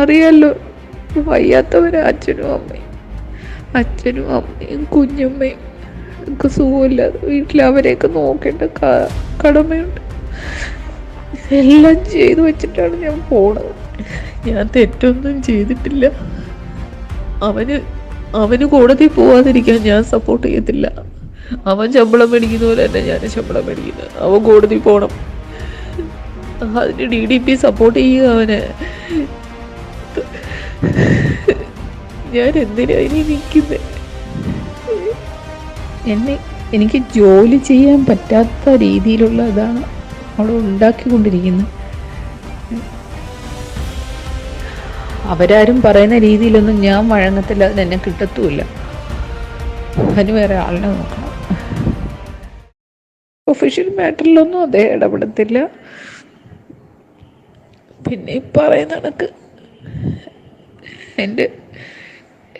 അറിയാലോ വയ്യാത്തവരാ അച്ഛനും അമ്മയും അച്ഛനും അമ്മയും കുഞ്ഞമ്മയും ഒക്കെ സുഖമില്ലാതെ വീട്ടിൽ അവരെയൊക്കെ നോക്കേണ്ട കടമയുണ്ട്. എല്ലാം ചെയ്തു വെച്ചിട്ടാണ് ഞാൻ പോണത്. ഞാൻ തെറ്റൊന്നും ചെയ്തിട്ടില്ല. അവന് അവന് കോടതി പോവാതിരിക്കാൻ ഞാൻ സപ്പോർട്ട് ചെയ്യത്തില്ല. അവൻ ശമ്പളം മേടിക്കുന്ന പോലെ തന്നെ ഞാൻ ശമ്പളം മേടിക്കുന്നത്. അവൻ കോടതി പോകണം അതിന് ഡി ഡി പി സപ്പോർട്ട് ചെയ്യുക അവന്. ഞാൻ എന്തിനാ ഇനി നിൽക്കുന്നത് എന്നെ എനിക്ക് ജോലി ചെയ്യാൻ പറ്റാത്ത രീതിയിലുള്ള ഇതാണ് അവിടെ ഉണ്ടാക്കിക്കൊണ്ടിരിക്കുന്നത്. അവരാരും പറയുന്ന രീതിയിലൊന്നും ഞാൻ വഴങ്ങത്തില്ല. എന്നെ കിട്ടത്തുമില്ല. അതിന് വേറെ ആളിനെ നോക്കണം. ഒഫീഷ്യൽ മാറ്ററിലൊന്നും അദ്ദേഹം ഇടപെടത്തില്ല. പിന്നെ ഈ പറയുന്ന കണക്ക് എന്റെ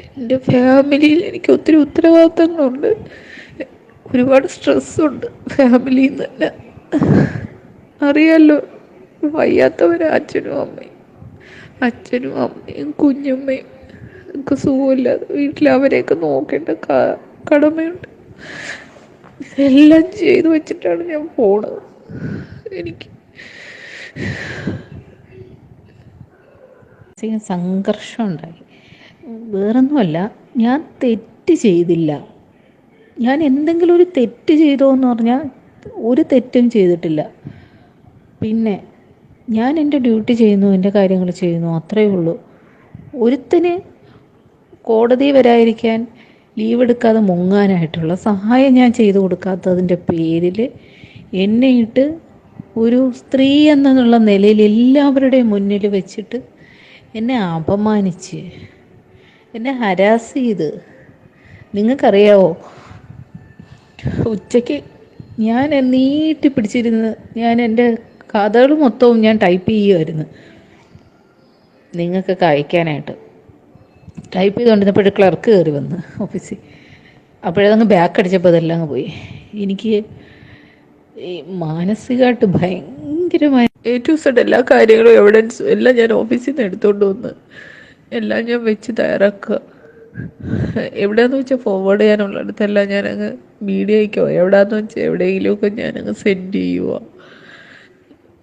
എന്റെ ഫാമിലിയിൽ എനിക്ക് ഒത്തിരി ഉത്തരവാദിത്തങ്ങളുണ്ട്. ഒരുപാട് സ്ട്രെസ്സുണ്ട് ഫാമിലിയിൽ നിന്ന് തന്നെ അറിയാലോ വയ്യാത്തവരെ അച്ഛനും അമ്മയും അച്ഛനും അമ്മയും കുഞ്ഞമ്മയും ഒക്കെ സുഖമില്ലാതെ വീട്ടിൽ അവരെയൊക്കെ നോക്കേണ്ട കടമയുണ്ട്. എല്ലാം ചെയ്തു വെച്ചിട്ടാണ് ഞാൻ പോണത്. എനിക്ക് മാനസിക സംഘർഷം ഉണ്ടായി വേറൊന്നുമല്ല ഞാൻ തെറ്റ് ചെയ്തില്ല. ഞാൻ എന്തെങ്കിലും ഒരു തെറ്റ് ചെയ്തോ എന്ന് പറഞ്ഞാൽ ഒരു തെറ്റും ചെയ്തിട്ടില്ല. പിന്നെ ഞാൻ എന്റെ ഡ്യൂട്ടി ചെയ്യുന്നു എന്റെ കാര്യങ്ങൾ ചെയ്യുന്നു അത്രയേ ഉള്ളൂ. ഒരുത്തിന് കോടതി വരായിരിക്കാൻ ലീവ് എടുക്കാതെ മുങ്ങാനായിട്ടുള്ള സഹായം ഞാൻ ചെയ്തു കൊടുക്കാത്തതിന്റെ പേരിൽ എന്നെ ഇട്ട് ഒരു സ്ത്രീ എന്നുള്ള നിലയിൽ എല്ലാവരുടെയും മുന്നിൽ വെച്ചിട്ട് എന്നെ അപമാനിച്ച് എന്നെ ഹരാസ് ചെയ്ത്. നിങ്ങൾക്കറിയാവോ? ഉച്ചയ്ക്ക് ഞാൻ നീട്ടി പിടിച്ചിരുന്ന് ഞാൻ എന്റെ കഥകൾ മൊത്തവും ഞാൻ ടൈപ്പ് ചെയ്യുമായിരുന്നു നിങ്ങൾക്കൊക്കെ അയക്കാനായിട്ട്. ടൈപ്പ് ചെയ്തുകൊണ്ടിരുന്നപ്പോൾ ക്ലർക്ക് കയറി വന്ന് ഓഫീസിൽ അപ്പോഴതങ്ങ് ബാക്ക് അടിച്ചപ്പോൾ അതെല്ലാം അങ്ങ് പോയി. എനിക്ക് ഈ മാനസികമായിട്ട് ഭയങ്കരമായ എ ടു സെഡ് എല്ലാ കാര്യങ്ങളും എവിഡൻസ് എല്ലാം ഞാൻ ഓഫീസിൽ നിന്ന് എടുത്തുകൊണ്ട് വന്ന്. എല്ലാം ഞാൻ വെച്ച് തയ്യാറാക്കുക. എവിടെയാന്ന് വെച്ചാൽ ഫോർവേഡ് ചെയ്യാനുള്ളിടത്തെല്ലാം ഞാനങ്ങ് മീഡിയയ്ക്കോ എവിടെയാന്ന് വെച്ചാൽ എവിടെയെങ്കിലുമൊക്കെ ഞാനങ്ങ് സെൻഡ് ചെയ്യുക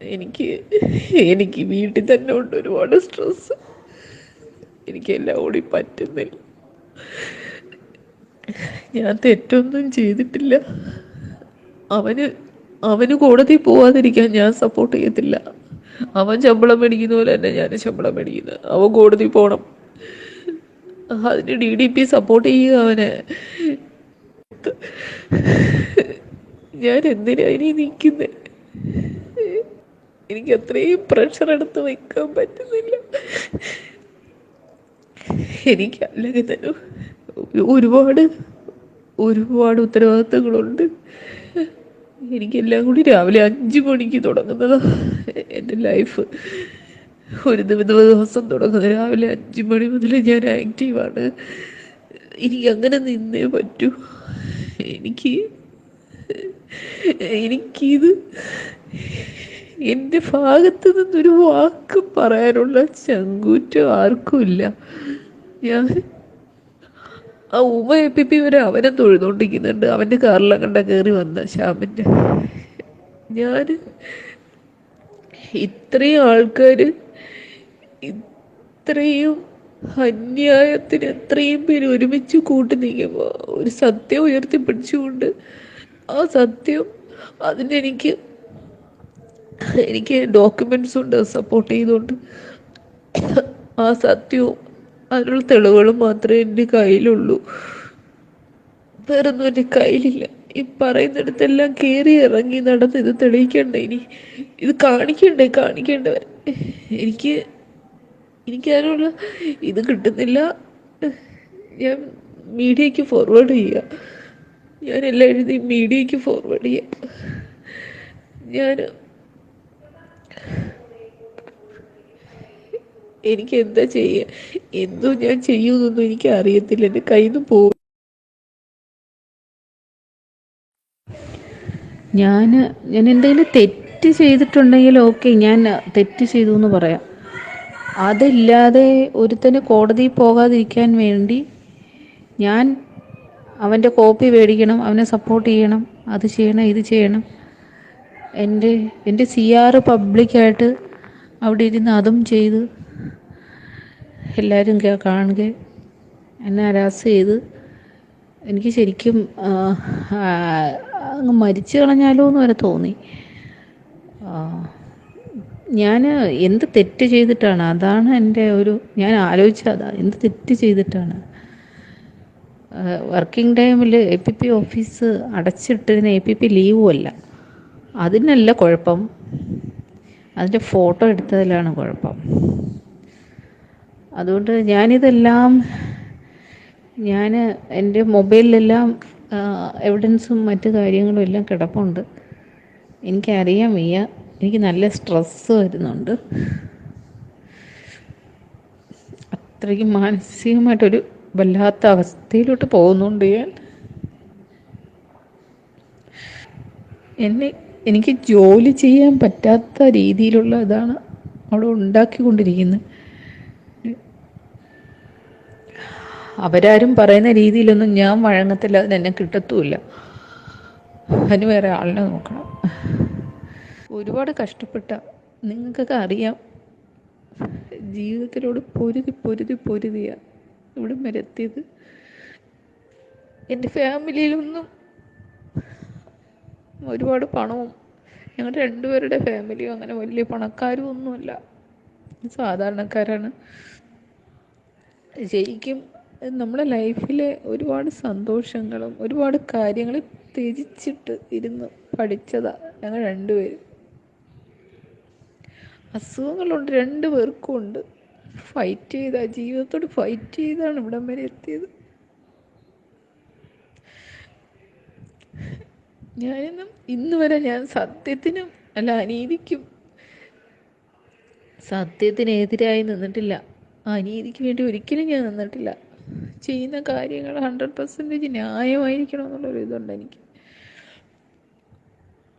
എനിക്ക് എനിക്ക് വീട്ടിൽ തന്നെ ഉണ്ട് ഒരുപാട് സ്ട്രെസ് എനിക്ക് എല്ലാം കൂടി പറ്റുന്നില്ല. ഞാൻ തെറ്റൊന്നും ചെയ്തിട്ടില്ല. അവന് അവന് കോടതി പോവാതിരിക്കാൻ ഞാൻ സപ്പോർട്ട് ചെയ്യത്തില്ല. അവൻ ശമ്പളം മേടിക്കുന്ന പോലെ തന്നെ ഞാൻ ശമ്പളം മേടിക്കുന്നത് അവൻ കോടതി പോണം. അതിന് ഡി ഡി പി സപ്പോർട്ട് ചെയ്യുക അവനെ. ഞാൻ എന്തിനാ ഇനി നിൽക്കുന്നത് എനിക്ക് അത്രയും പ്രഷർ എടുത്ത് വെക്കാൻ പറ്റുന്നില്ല. എനിക്ക് അല്ലെങ്കിൽ തന്നെ ഒരുപാട് ഒരുപാട് ഉത്തരവാദിത്തങ്ങളുണ്ട്. എനിക്കെല്ലാം കൂടി രാവിലെ അഞ്ച് മണിക്ക് തുടങ്ങുന്നത്. എന്റെ ലൈഫ് ഒരു ദിവ- ദിവസം തുടങ്ങുന്നത് രാവിലെ അഞ്ച് മണി മുതൽ ഞാൻ ആക്റ്റീവാണ്. എനിക്ക് അങ്ങനെ നിന്നേ പറ്റൂ. എനിക്ക് എനിക്കിത് എന്റെ ഭാഗത്ത് നിന്നൊരു വാക്ക് പറയാനുള്ള ചങ്കൂറ്റം ആർക്കുമില്ല ഞാൻ ആ ഉമ്മ പി വരെ അവനെ തൊഴുതോണ്ടിരിക്കുന്നുണ്ട്. അവന്റെ കണ്ട കയറി വന്ന ശ്യാമിന്റെ ഞാൻ ഇത്രയും ആൾക്കാർ ഇത്രയും അന്യായത്തിന് എത്രയും പേര് ഒരുമിച്ച് കൂട്ടി നീക്കുമ്പോൾ ഒരു സത്യം ഉയർത്തിപ്പിടിച്ചുകൊണ്ട് ആ സത്യം അതിനെനിക്ക് എനിക്ക് ഡോക്യുമെന്റ്സ് ഉണ്ട് സപ്പോർട്ട് ചെയ്തുകൊണ്ട് ആ സത്യവും അതിനുള്ള തെളിവുകൾ മാത്രമേ എന്റെ കയ്യിലുള്ളൂ. വേറൊന്നും എന്റെ കയ്യിലില്ല. ഈ പറയുന്നിടത്തെല്ലാം കയറി ഇറങ്ങി നടന്ന് ഇത് തെളിയിക്കണ്ടേ ഇനി. ഇത് കാണിക്കണ്ടേ കാണിക്കേണ്ടവർ എനിക്ക് എനിക്ക് അതിനുള്ള ഇത് കിട്ടുന്നില്ല. ഞാൻ മീഡിയയ്ക്ക് ഫോർവേഡ് ചെയ്യുക എല്ലാം എഴുതി മീഡിയയ്ക്ക് ഫോർവേഡ് ചെയ്യുക ഞാൻ എനിക്ക് എന്താ ചെയ്യുക എന്തോ ഞാൻ ചെയ്യുമെന്നൊന്നും എനിക്ക് അറിയത്തില്ല. എന്റെ കയ്യിൽ നിന്ന് പോകും ഞാൻ ഞാൻ എന്തെങ്കിലും തെറ്റ് ചെയ്തിട്ടുണ്ടെങ്കിൽ ഓക്കെ ഞാൻ തെറ്റ് ചെയ്തു എന്ന് പറയാം. അതില്ലാതെ ഒരുത്തന് കോടതിയിൽ പോകാതിരിക്കാൻ വേണ്ടി ഞാൻ അവന്റെ കോപ്പി മേടിക്കണം അവനെ സപ്പോർട്ട് ചെയ്യണം അത് ചെയ്യണം ഇത് ചെയ്യണം. എന്റെ എന്റെ സി ആർ പബ്ലിക്കായിട്ട് അവിടെ ഇരുന്ന് അതും ചെയ്ത് എല്ലാവരും കാണുക. എന്നെ അരാസ് ചെയ്ത്. എനിക്ക് ശരിക്കും അങ്ങ് മരിച്ചു കളഞ്ഞാലോ എന്ന് വരെ തോന്നി. ഞാൻ എന്ത് തെറ്റ് ചെയ്തിട്ടാണ്? അതാണ് എന്റെ ഒരു ഞാൻ ആലോചിച്ചത് എന്ത് തെറ്റ് ചെയ്തിട്ടാണ്? വർക്കിംഗ് ടൈമിൽ എ പി പി ഓഫീസ് അടച്ചിട്ടതിന് എ പി പി ലീവും അല്ല. അതിനല്ല കുഴപ്പം. അതിന്റെ ഫോട്ടോ എടുത്തതിലാണ് കുഴപ്പം. അതുകൊണ്ട് ഞാനിതെല്ലാം ഞാൻ എന്റെ മൊബൈലിലെല്ലാം എവിഡൻസും മറ്റു കാര്യങ്ങളും എല്ലാം കിടപ്പുണ്ട്. എനിക്കറിയാൻ വയ്യ. എനിക്ക് നല്ല സ്ട്രെസ്സ് വരുന്നുണ്ട്. അത്രയ്ക്ക് മാനസികമായിട്ടൊരു വല്ലാത്ത അവസ്ഥയിലോട്ട് പോകുന്നുണ്ട് ഞാൻ എന്നെ എനിക്ക് ജോലി ചെയ്യാൻ പറ്റാത്ത രീതിയിലുള്ള ഇതാണ് അവിടെ ഉണ്ടാക്കിക്കൊണ്ടിരിക്കുന്നത്. അവരാരും പറയുന്ന രീതിയിലൊന്നും ഞാൻ വഴങ്ങത്തില്ല. അതിന് എന്നെ കിട്ടത്തുമില്ല. അതിന് വേറെ ആളിനെ നോക്കണം. ഒരുപാട് കഷ്ടപ്പെട്ട നിങ്ങൾക്കൊക്കെ അറിയാം. ജീവിതത്തിലോട് പൊരുതി പൊരുതി പൊരുതിയ ഇവിടെ വരെ എന്റെ ഫാമിലിയിലൊന്നും ഒരുപാട് പണവും ഞങ്ങളുടെ രണ്ടുപേരുടെ ഫാമിലിയും അങ്ങനെ വലിയ പണക്കാരും ഒന്നുമല്ല. സാധാരണക്കാരാണ്. ശരിക്കും നമ്മുടെ ലൈഫിലെ ഒരുപാട് സന്തോഷങ്ങളും ഒരുപാട് കാര്യങ്ങൾ ത്യജിച്ചിട്ട് ഇരുന്ന് പഠിച്ചതാ ഞങ്ങൾ രണ്ടുപേരും. അസുഖങ്ങളുണ്ട് രണ്ടു പേർക്കും ഉണ്ട്. ഫൈറ്റ് ചെയ്താ ജീവിതത്തോട് ഫൈറ്റ് ചെയ്താണ് ഇവിടം വരെ എത്തിയത്. ഞാനിന്നും ഇന്ന് വരെ ഞാൻ സത്യത്തിനും അല്ല അനീതിക്കും സത്യത്തിനെതിരായി നിന്നിട്ടില്ല. അനീതിക്ക് വേണ്ടി ഒരിക്കലും ഞാൻ നിന്നിട്ടില്ല. ചെയ്യുന്ന കാര്യങ്ങൾ ഹൺഡ്രഡ് പെർസെന്റേജ് ന്യായമായിരിക്കണം എന്നുള്ളൊരു ഇതുണ്ട് എനിക്ക്.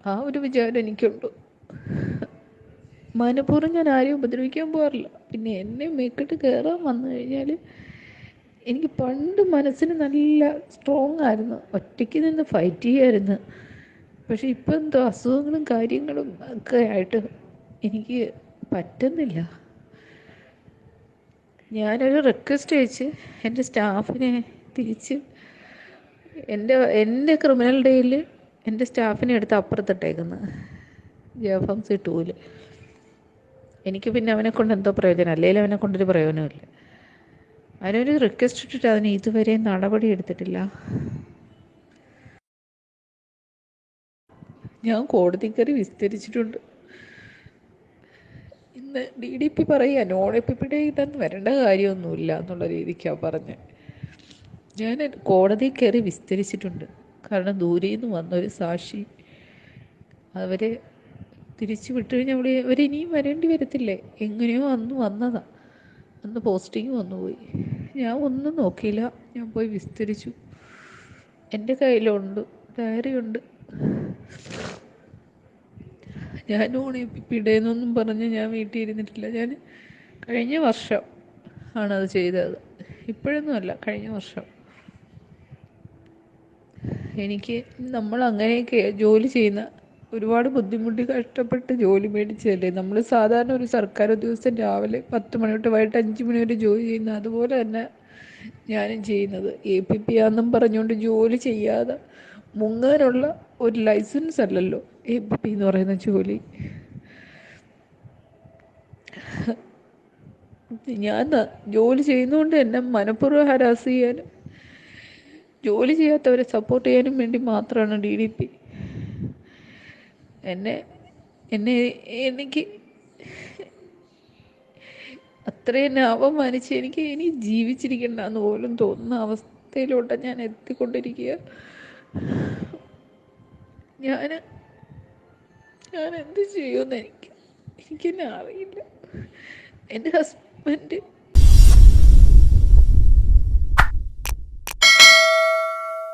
ആ ഒരു വിചാരം എനിക്കുണ്ട്. മനഃപൂർവം ഞാൻ ആരെയും ഉപദ്രവിക്കാൻ പോകാറില്ല. പിന്നെ എന്നെ മേക്കിട്ട് കയറാൻ വന്നു കഴിഞ്ഞാൽ എനിക്ക് പണ്ട് മനസ്സിന് നല്ല സ്ട്രോങ് ആയിരുന്നു. ഒറ്റയ്ക്ക് നിന്ന് ഫൈറ്റ് ചെയ്യായിരുന്നു. പക്ഷെ ഇപ്പം എന്തോ അസുഖങ്ങളും കാര്യങ്ങളും ഒക്കെ ആയിട്ട് എനിക്ക് പറ്റുന്നില്ല. ഞാനൊരു റിക്വസ്റ്റ് അയച്ച് എന്റെ സ്റ്റാഫിനെ തിരിച്ച് എന്റെ എന്റെ ക്രിമിനൽ ഡേയിൽ എന്റെ സ്റ്റാഫിനെ എടുത്ത് അപ്പുറത്തിട്ടേക്കുന്നത് ജഫംസി ടൂൽ എനിക്ക് പിന്നെ അവനെ കൊണ്ട് എന്തോ പ്രയോജനം അല്ലെങ്കിൽ അവനെ കൊണ്ടൊരു പ്രയോജനമില്ല അവനൊരു റിക്വസ്റ്റ് ഇട്ടിട്ട് അതിന് ഇതുവരെ നടപടി എടുത്തിട്ടില്ല. ഞാൻ കോടതി കയറി വിസ്തരിച്ചിട്ടുണ്ട്. ഡി ഡി പി പറയുക നോൺ എ പി പിയുടെ ഇതൊന്നും വരേണ്ട കാര്യമൊന്നുമില്ല എന്നുള്ള രീതിക്കാണ് പറഞ്ഞത് ഞാൻ കോടതി കയറി വിസ്തരിച്ചിട്ടുണ്ട്. കാരണം ദൂരെ നിന്ന് വന്നൊരു സാക്ഷി അവരെ തിരിച്ചു വിട്ടു കഴിഞ്ഞാൽ അവിടെ അവരിനിയും വരേണ്ടി വരത്തില്ലേ? എങ്ങനെയോ അന്ന് വന്നതാ. അന്ന് പോസ്റ്റിംഗ് വന്നുപോയി. ഞാൻ ഒന്നും നോക്കിയില്ല. ഞാൻ പോയി വിസ്തരിച്ചു. എന്റെ കയ്യിലുണ്ട് ഡയറി ഉണ്ട് ഞാൻ ഓണിപ്പിടേന്നൊന്നും പറഞ്ഞ് ഞാൻ വീട്ടിൽ ഇരുന്നിട്ടില്ല ഞാൻ കഴിഞ്ഞ വർഷം ആണ് അത് ചെയ്തത്. ഇപ്പോഴൊന്നും അല്ല കഴിഞ്ഞ വർഷം. എനിക്ക് നമ്മൾ അങ്ങനെയൊക്കെ ജോലി ചെയ്യുന്ന ഒരുപാട് ബുദ്ധിമുട്ടി കഷ്ടപ്പെട്ട് ജോലി മേടിച്ചതല്ലേ? നമ്മൾ സാധാരണ ഒരു സർക്കാർ ഉദ്യോഗസ്ഥൻ രാവിലെ പത്ത് മണി തൊട്ട് വൈകിട്ട് അഞ്ച് മണി വരെ ജോലി ചെയ്യുന്ന അതുപോലെ തന്നെ ഞാനും ചെയ്യുന്നത്. എ പി പി ആണെന്നും പറഞ്ഞുകൊണ്ട് ജോലി ചെയ്യാതെ മുങ്ങാനുള്ള ഒരു ലൈസൻസ് അല്ലല്ലോ എ പി എന്ന് പറയുന്ന ജോലി. ഞാൻ ജോലി ചെയ്യുന്നതുകൊണ്ട് എന്നെ മനഃപൂർവം ഹരാസ് ചെയ്യാനും ജോലി ചെയ്യാത്തവരെ സപ്പോർട്ട് ചെയ്യാനും വേണ്ടി മാത്രമാണ് ഡി ഡി പി എന്നെ എന്നെ എനിക്ക് അത്രയും എന്നെ അപമാനിച്ച് എനിക്ക് ഇനി ജീവിച്ചിരിക്കണ്ട എന്ന് പോലും തോന്നുന്ന അവസ്ഥയിലോട്ടാണ് ഞാൻ എത്തിക്കൊണ്ടിരിക്കുക. ഞാൻ ഞാൻ എന്ത് ചെയ്യുമെന്ന് എനിക്ക് എനിക്കെന്നെ അറിയില്ല. എന്റെ ഹസ്ബൻഡ്